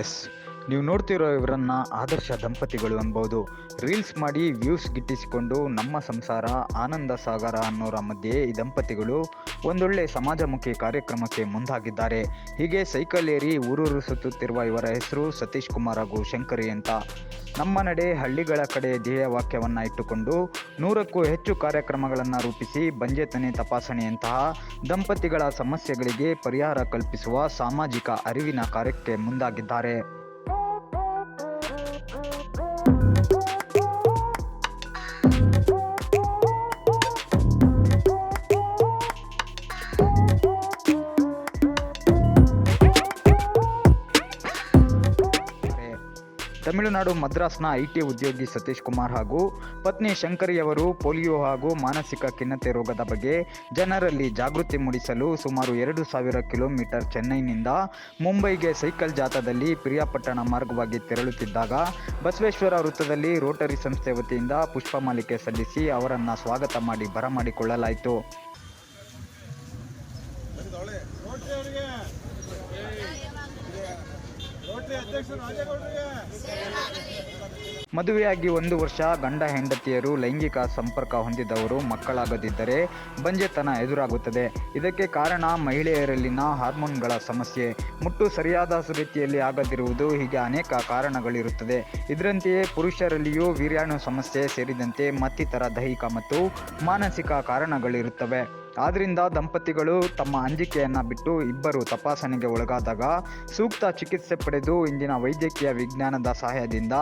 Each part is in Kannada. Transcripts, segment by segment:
Yes. ನೀವು ನೋಡ್ತಿರೋ ಇವರನ್ನ ಆದರ್ಶ ದಂಪತಿಗಳು ಅನ್ಬೋದು ರೀಲ್ಸ್ ಮಾಡಿ ವ್ಯೂಸ್ ಗಿಟ್ಟಿಸಿಕೊಂಡು ನಮ್ಮ ಸಂಸಾರ, ಆನಂದ ಸಾಗರ ಅನ್ನೋರ ಮಧ್ಯೆ ಈ ದಂಪತಿಗಳು ಒಂದೊಳ್ಳೆ ಸಮಾಜಮುಖಿ ಕಾರ್ಯಕ್ರಮಕ್ಕೆ ಮುಂದಾಗಿದ್ದಾರೆ. ಹೀಗೆ ಸೈಕಲ್ ಏರಿ ಊರೂರು ಸುತ್ತುತ್ತಿರುವ ಇವರ ಹೆಸರು ಸತೀಶ್ ಕುಮಾರ್ ಹಾಗೂ ಶಂಕರಿ ಅಂತ. ನಮ್ಮ ನಡೆ ಹಳ್ಳಿಗಳ ಕಡೆ ಧ್ಯೇಯ ವಾಕ್ಯವನ್ನು ಇಟ್ಟುಕೊಂಡು ನೂರಕ್ಕೂ ಹೆಚ್ಚು ಕಾರ್ಯಕ್ರಮಗಳನ್ನು ರೂಪಿಸಿ ಬಂಜೆತನೆ ತಪಾಸಣೆಯಂತಹ ದಂಪತಿಗಳ ಸಮಸ್ಯೆಗಳಿಗೆ ಪರಿಹಾರ ಕಲ್ಪಿಸುವ ಸಾಮಾಜಿಕ ಅರಿವಿನ ಕಾರ್ಯಕ್ಕೆ ಮುಂದಾಗಿದ್ದಾರೆ. ತಮಿಳುನಾಡು ಮದ್ರಾಸ್ನ ಐಟಿ ಉದ್ಯೋಗಿ ಸತೀಶ್ ಕುಮಾರ್ ಹಾಗೂ ಪತ್ನಿ ಶಂಕರಿಯವರು ಪೋಲಿಯೋ ಹಾಗೂ ಮಾನಸಿಕ ಖಿನ್ನತೆ ರೋಗದ ಬಗ್ಗೆ ಜನರಲ್ಲಿ ಜಾಗೃತಿ ಮೂಡಿಸಲು ಸುಮಾರು ಎರಡು ಸಾವಿರ ಕಿಲೋಮೀಟರ್ ಚೆನ್ನೈನಿಂದ ಮುಂಬೈಗೆ ಸೈಕಲ್ ಜಾಥಾದಲ್ಲಿ ಪ್ರಿಯಾಪಟ್ಟಣ ಮಾರ್ಗವಾಗಿ ತೆರಳುತ್ತಿದ್ದಾಗ ಬಸವೇಶ್ವರ ವೃತ್ತದಲ್ಲಿ ರೋಟರಿ ಸಂಸ್ಥೆ ವತಿಯಿಂದ ಪುಷ್ಪಮಾಲಿಕೆ ಸಲ್ಲಿಸಿ ಅವರನ್ನು ಸ್ವಾಗತ ಮಾಡಿ ಬರಮಾಡಿಕೊಳ್ಳಲಾಯಿತು ಅಧ್ಯಕ್ಷರು ರಾಜೇಗೌಡರಿಗೆ. ಮದುವೆಯಾಗಿ ಒಂದು ವರ್ಷ ಗಂಡ ಹೆಂಡತಿಯರು ಲೈಂಗಿಕ ಸಂಪರ್ಕ ಹೊಂದಿದವರು ಮಕ್ಕಳಾಗದಿದ್ದರೆ ಬಂಜೆತನ ಎದುರಾಗುತ್ತದೆ. ಇದಕ್ಕೆ ಕಾರಣ ಮಹಿಳೆಯರಲ್ಲಿನ ಹಾರ್ಮೋನ್ಗಳ ಸಮಸ್ಯೆ. ಮುಟ್ಟು ಸರಿಯಾದ ರೀತಿಯಲ್ಲಿ ಆಗದಿರುವುದು ಹೀಗೆ ಅನೇಕ ಕಾರಣಗಳಿರುತ್ತದೆ. ಇದರಂತೆಯೇ ಪುರುಷರಲ್ಲಿಯೂ ವೀರ್ಯಾಣು ಸಮಸ್ಯೆ ಸೇರಿದಂತೆ ಮತ್ತಿತರ ದೈಹಿಕ ಮತ್ತು ಮಾನಸಿಕ ಕಾರಣಗಳಿರುತ್ತವೆ. ಆದ್ರಿಂದ ದಂಪತಿಗಳು ತಮ್ಮ ಅಂಜಿಕೆಯನ್ನು ಬಿಟ್ಟು ಇಬ್ಬರು ತಪಾಸಣೆಗೆ ಒಳಗಾದಾಗ ಸೂಕ್ತ ಚಿಕಿತ್ಸೆ ಪಡೆದು ಇಂದಿನ ವೈದ್ಯಕೀಯ ವಿಜ್ಞಾನದ ಸಹಾಯದಿಂದ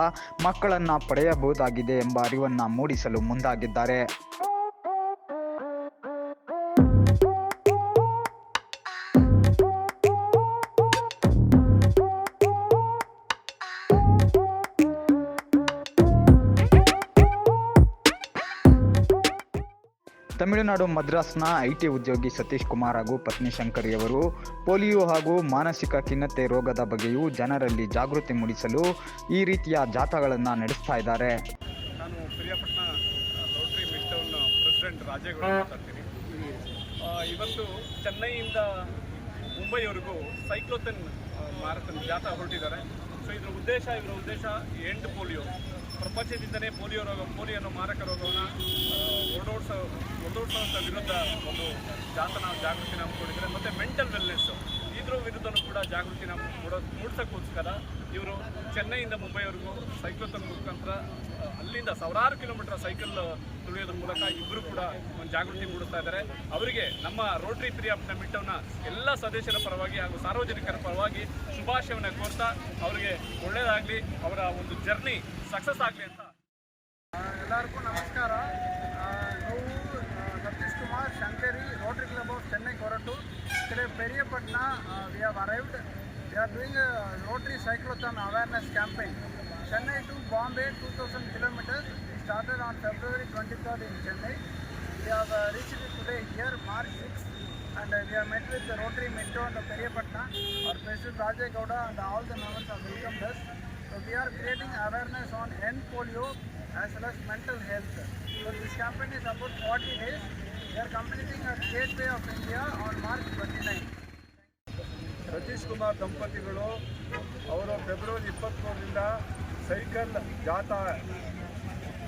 ಮಕ್ಕಳನ್ನು ಪಡೆಯಬಹುದಾಗಿದೆ ಎಂಬ ಅರಿವನ್ನು ಮೂಡಿಸಲು ಮುಂದಾಗಿದ್ದಾರೆ. ತಮಿಳುನಾಡು ಮದ್ರಾಸ್ನ ಐಟಿ ಉದ್ಯೋಗಿ ಸತೀಶ್ ಕುಮಾರ್ ಹಾಗೂ ಪತ್ನಿ ಶಂಕರಿಯವರು ಪೋಲಿಯೋ ಹಾಗೂ ಮಾನಸಿಕ ಖಿನ್ನತೆ ರೋಗದ ಬಗ್ಗೆಯೂ ಜನರಲ್ಲಿ ಜಾಗೃತಿ ಮೂಡಿಸಲು ಈ ರೀತಿಯ ಜಾಥಾಗಳನ್ನು ನಡೆಸ್ತಾ ಇದ್ದಾರೆ. ನಾನು ಇವತ್ತು ಚೆನ್ನೈಯಿಂದ ಮುಂಬೈವರೆಗೂ ಸೈಕ್ಲೋಥನ್ ಮ್ಯಾರಥನ್ ಜಾಥಾ ಹೊರಟಿದ್ದಾರೆ. ಸೊ ಇದರ ಉದ್ದೇಶ, ಇವರ ಉದ್ದೇಶ ಎಂಡ್ ಪೋಲಿಯೋ. ಪ್ರಪಂಚದಿಂದಲೇ ಪೋಲಿಯೋ ರೋಗ ಪೋಲಿಯೋ ಮಾರಕ ರೋಗವನ್ನು ಹೊರಡೋಡ್ಸ ಹೊರಡೋಡ್ಸೋಂಥ ವಿರುದ್ಧ ಒಂದು ಜಾತನ ಜಾಗೃತಿ ನಾವು ಹಮ್ಮಿಕೊಂಡಿದ್ದಾರೆ ಮತ್ತು ಮೆಂಟಲ್ ಕೂಡ ಜಾಗೃತಿನ ಮೂಡ, ಮೂಡಿಸೋಕ್ಕೋಸ್ಕರ ಇವರು ಚೆನ್ನೈಯಿಂದ ಮುಂಬೈವರೆಗೂ ಸೈಕ್ಲೋಥನ್ ಮುಖಾಂತರ ಅಲ್ಲಿಂದ ಸಾವಿರಾರು ಕಿಲೋಮೀಟರ್ ಸೈಕಲ್ ತುಳಿಯೋದ್ರ ಮೂಲಕ ಇಬ್ಬರು ಕೂಡ ಒಂದು ಜಾಗೃತಿ ಮೂಡಿಸ್ತಾ ಇದ್ದಾರೆ ಅವರಿಗೆ ನಮ್ಮ ರೋಟರಿ ಪ್ರಿಯಾಪ್ನ ಮಿಟ್ಟವನ್ನ ಎಲ್ಲ ಸದಸ್ಯರ ಪರವಾಗಿ ಹಾಗೂ ಸಾರ್ವಜನಿಕರ ಪರವಾಗಿ ಶುಭಾಶಯವನ್ನು ಕೋರ್ತಾ ಅವರಿಗೆ ಒಳ್ಳೆಯದಾಗಲಿ ಅವರ ಒಂದು ಜರ್ನಿ ಸಕ್ಸಸ್ ಆಗಲಿ ಅಂತ. ಎಲ್ಲರಿಗೂ ನಮಸ್ಕಾರ. ನಾವು Satish Kumar Shankari rotary club of Chennai ಕೊರಟು. Periyapatna, we have arrived. We are doing a Rotary Cyclothon Awareness Campaign. Chennai to Bombay, 2000 kilometers. We started on February 23rd in Chennai. We have uh, reached it today here, March 6th. And uh, we have met with the Rotary Metro and Periyapatna. Our President Rajay Gowda and all the members have welcomed us. So we are creating awareness on end polio as well as mental health. So this campaign is about 40 days. We are completing a Gateway of India on March 29. Satish Kumar ದಂಪತಿಗಳು ಅವರು ಫೆಬ್ರವರಿ ಇಪ್ಪತ್ತ್ಮೂರರಿಂದ ಸೈಕಲ್ ಜಾಥಾ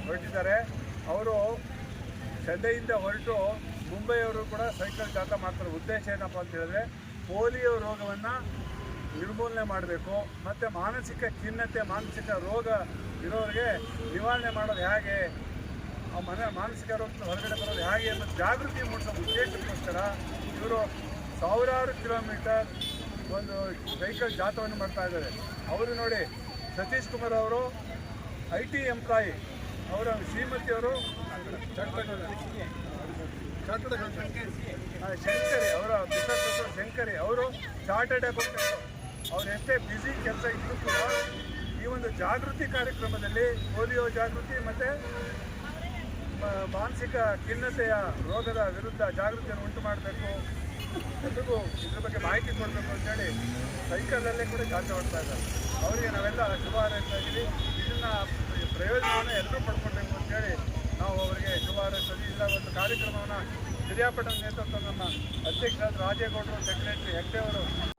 ಹೊರಟಿದ್ದಾರೆ. ಅವರು ಚೆನ್ನೈಯಿಂದ ಹೊರಟು ಮುಂಬೈಯವರು ಕೂಡ ಸೈಕಲ್ ಜಾಥಾ ಮಾಡ್ತಾರೆ. ಉದ್ದೇಶ ಏನಪ್ಪ ಅಂತ ಹೇಳಿದ್ರೆ ಪೋಲಿಯೋ ರೋಗವನ್ನು ನಿರ್ಮೂಲನೆ ಮಾಡಬೇಕು. ಮತ್ತು ಮಾನಸಿಕ ಖಿನ್ನತೆ, ಮಾನಸಿಕ ರೋಗ ಇರೋರಿಗೆ ನಿವಾರಣೆ ಮಾಡೋದು ಹೇಗೆ? ಆ ಮನೆ ಮಾನಸಿಕ ರೋಗದಿಂದ ಹೊರಗಡೆ ಬರೋದು ಹೇಗೆ ಅನ್ನೋ ಜಾಗೃತಿ ಮೂಡಿಸೋ ಉದ್ದೇಶಕ್ಕೋಸ್ಕರ ಇವರು ಸಾವಿರಾರು ಕಿಲೋಮೀಟರ್ ಒಂದು ಸೈಕಲ್ ಜಾಥವನ್ನು ಮಾಡ್ತಾ ಇದ್ದಾರೆ. ಅವರು ನೋಡಿ, ಸತೀಶ್ ಕುಮಾರ್ ಅವರು, ಐ ಟಿ ಎಂಪ್ಲಾಯಿ ಅವರ ಶ್ರೀಮತಿಯವರು ಶಂಕರಿ ಅವರ ಬಿಸ್ನೆಸ್ ಶಂಕರಿ ಅವರು ಚಾರ್ಟರ್ಡ್ ಅಕೌಂಟೆಂಟ್ ಅವ್ರು ಎಷ್ಟೇ ಬ್ಯುಸಿ ಕೆಲಸ ಇದ್ದರೂ ಕೂಡ ಈ ಒಂದು ಜಾಗೃತಿ ಕಾರ್ಯಕ್ರಮದಲ್ಲಿ, ಪೋಲಿಯೋ ಜಾಗೃತಿ ಮತ್ತು ಮಾನಸಿಕ ಖಿನ್ನತೆಯ ರೋಗದ ವಿರುದ್ಧ ಜಾಗೃತಿಯನ್ನು ಉಂಟು ಮಾಡಬೇಕು. ಎಲ್ರಿಗೂ ಇದ್ರ ಬಗ್ಗೆ ಮಾಹಿತಿ ಕೊಡಬೇಕು ಅಂತೇಳಿ ಸೈಕಲಲ್ಲೇ ಕೂಡ ಜಾತ್ರೆ ಮಾಡ್ತಾ ಇದ್ದಾರೆ. ಅವರಿಗೆ ನಾವೆಲ್ಲ ಶುಭ ಹಾರೈಸ್ತಾ ಇದನ್ನ ಪ್ರಯೋಜನವನ್ನು ಎಲ್ಲರೂ ಪಡ್ಕೊಳ್ಬೇಕು ಅಂತೇಳಿ ನಾವು ಅವರಿಗೆ ಶುಭ ಹಾರೈಸ್ತೀವಿ ಇಲ್ಲ ಒಂದು ಕಾರ್ಯಕ್ರಮವನ್ನು ಹಿರಿಯಾಪಟ್ಟಣ ನೇತೃತ್ವ ನಮ್ಮ ಅಧ್ಯಕ್ಷರಾದ ರಾಜೇಗೌಡರು ಸೆಕ್ರೆಟರಿ ಹೆಗ್ಡೆ ಅವರು